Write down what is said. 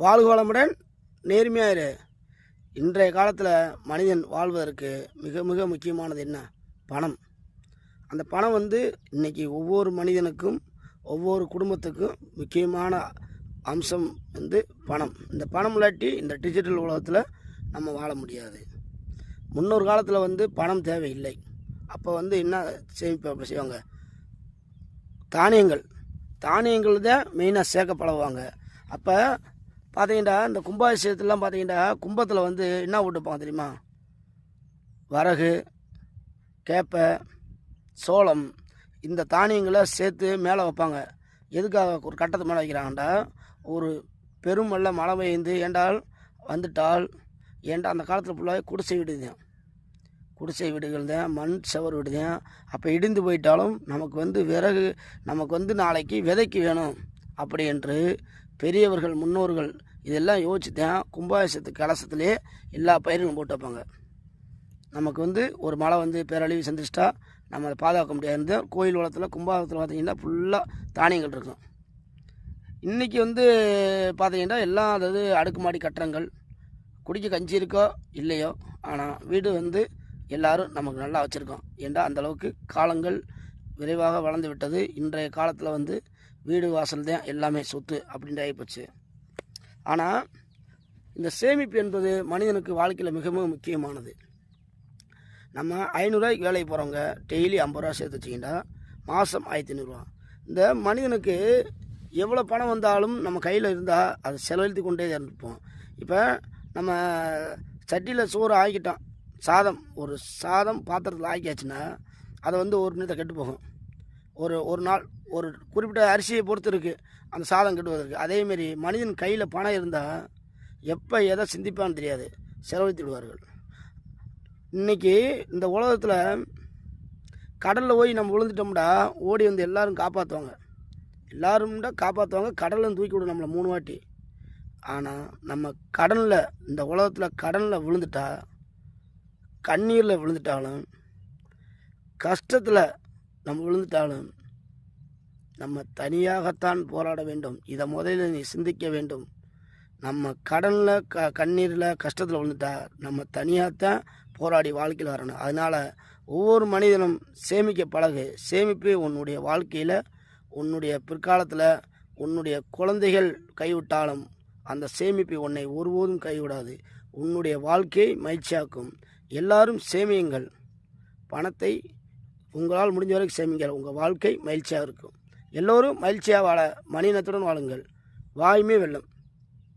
வாழ்க வளமுடன் நேர்மையாக இரு இன்றைய காலத்தில் மனிதன் வாழ்வதற்கு மிக மிக முக்கியமானது என்ன? பணம். அந்த பணம் வந்து இன்றைக்கி ஒவ்வொரு மனிதனுக்கும் ஒவ்வொரு குடும்பத்துக்கும் முக்கியமான அம்சம் வந்து பணம். இந்த பணம் இல்லாட்டி இந்த டிஜிட்டல் உலகத்தில் நம்ம வாழ முடியாது. முன்னொரு காலத்தில் வந்து பணம் தேவையில்லை. அப்போ வந்து என்ன சேமிப்பு செய்வாங்க? தானியங்கள். தானியங்கள் தான் மெயினாக சேர்க்க பழகுவாங்க அப்போ பார்த்தீங்கன்னா இந்த கும்பாபிஷேகத்துலாம் பார்த்தீங்கன்னா கும்பத்தில் வந்து என்ன போட்டுப்பாங்க தெரியுமா? வரகு கேப்பை சோளம் இந்த தானியங்களை சேர்த்து மேலே வைப்பாங்க. எதுக்காக ஒரு கட்டத்து மேலே வைக்கிறாங்கண்டா ஒரு பெருமல்ல மழை பெய்ந்து ஏண்டால் வந்துட்டால் ஏண்டா அந்த காலத்தில் ஃபுல்லாக குடிசை வீடு தான் குடிசை வீடுகள் தான் மண் சவர் வீடு தான் அப்போ இடிந்து போயிட்டாலும் நமக்கு வந்து விறகு நமக்கு வந்து நாளைக்கு விதைக்கு வேணும். அப்படி என்று பெரியவர்கள் முன்னோர்கள் இதெல்லாம் யோசிச்சு தான் கும்பாபிஷத்து கலசத்துலேயே எல்லா பயிர்களும் போட்டு வைப்பாங்க. நமக்கு வந்து ஒரு மழை வந்து பேரழிவு சந்திச்சிட்டா நம்ம அதை பாதுகாக்க முடியாது. கோயில் குளத்தில் கும்பாபத்தில் பார்த்தீங்கன்னா ஃபுல்லாக தானியங்கள் இருக்கும். இன்றைக்கி வந்து பார்த்தீங்கன்னா எல்லாம் அதாவது அடுக்குமாடி கட்டடங்கள் குடிக்க கஞ்சி இருக்கோ இல்லையோ ஆனால் வீடு வந்து எல்லாரும் நமக்கு நல்லா வச்சுருக்கோம். ஏண்டா? அந்தளவுக்கு காலங்கள் விரைவாக வளர்ந்து விட்டது. இன்றைய காலத்தில் வந்து வீடு வாசல் தான் எல்லாமே சொத்து அப்படின்ட்டு ஆகிப்போச்சு. ஆனால் இந்த சேமிப்பு என்பது மனிதனுக்கு வாழ்க்கையில் மிக மிக முக்கியமானது. நம்ம ஐநூறுரூவாய்க்கு வேலைக்கு போகிறவங்க டெய்லி ஐம்பது ரூபா சேர்த்து வச்சிங்கன்னா மாதம் ஆயிரத்தி ஐநூறுரூவா இந்த மனிதனுக்கு எவ்வளோ பணம் வந்தாலும் நம்ம கையில் இருந்தால் அதை செலவழித்து கொண்டே இருப்போம். இப்போ நம்ம சட்டியில் சோறு ஆக்கிட்டோம். சாதம் ஒரு சாதம் பாத்திரத்தில் ஆக்கியாச்சுன்னா அதை வந்து ஒரு நிமிடத்தை கெட்டு போகும். ஒரு ஒரு நாள் ஒரு குறிப்பிட்ட அரிசியை பொறுத்து இருக்குது அந்த சாதம் கெட்டுவதற்கு அதேமாரி மனிதன் கையில் பணம் இருந்தால் எப்போ எதை சிந்திப்பான்னு தெரியாது. செலவழித்து விடுவார்கள் இன்றைக்கி இந்த உலகத்தில் கடலில் போய் நம்ம விழுந்துட்டோம்டா ஓடி வந்து எல்லாரும் காப்பாற்றுவாங்க எல்லாரும்டா காப்பாற்றுவாங்க கடலில் தூக்கி விடும் நம்மளை மூணு வாட்டி. ஆனால் நம்ம கடலில் இந்த உலகத்தில் கடலில் விழுந்துட்டா கண்ணீரில் விழுந்துட்டாலும் கஷ்டத்தில் நம்ம விழுந்துட்டாலும் நம்ம தனியாகத்தான் போராட வேண்டும். இதை முதலில் நீ சிந்திக்க வேண்டும். நம்ம கடனில் க கண்ணீரில் கஷ்டத்தில் விழுந்துட்டா நம்ம தனியாகத்தான் போராடி வாழ்க்கையில் வரணும். அதனால் ஒவ்வொரு மனிதனும் சேமிக்க பழகு. சேமிப்பு உன்னுடைய வாழ்க்கையில் உன்னுடைய பிற்காலத்தில் உன்னுடைய குழந்தைகள் கைவிட்டாலும் அந்த சேமிப்பு உன்னை ஒருபோதும் கைவிடாது. உன்னுடைய வாழ்க்கையை மகிழ்ச்சியாக்கும். எல்லாரும் சேமியுங்கள். பணத்தை உங்களால் முடிஞ்ச வரைக்கும் சேமிங்கள் உங்கள் வாழ்க்கை மகிழ்ச்சியாக இருக்கும். எல்லோரும் மகிழ்ச்சியாக வாழ மனிதத்துடன் வாழுங்கள். வாயுமே வெல்லும்.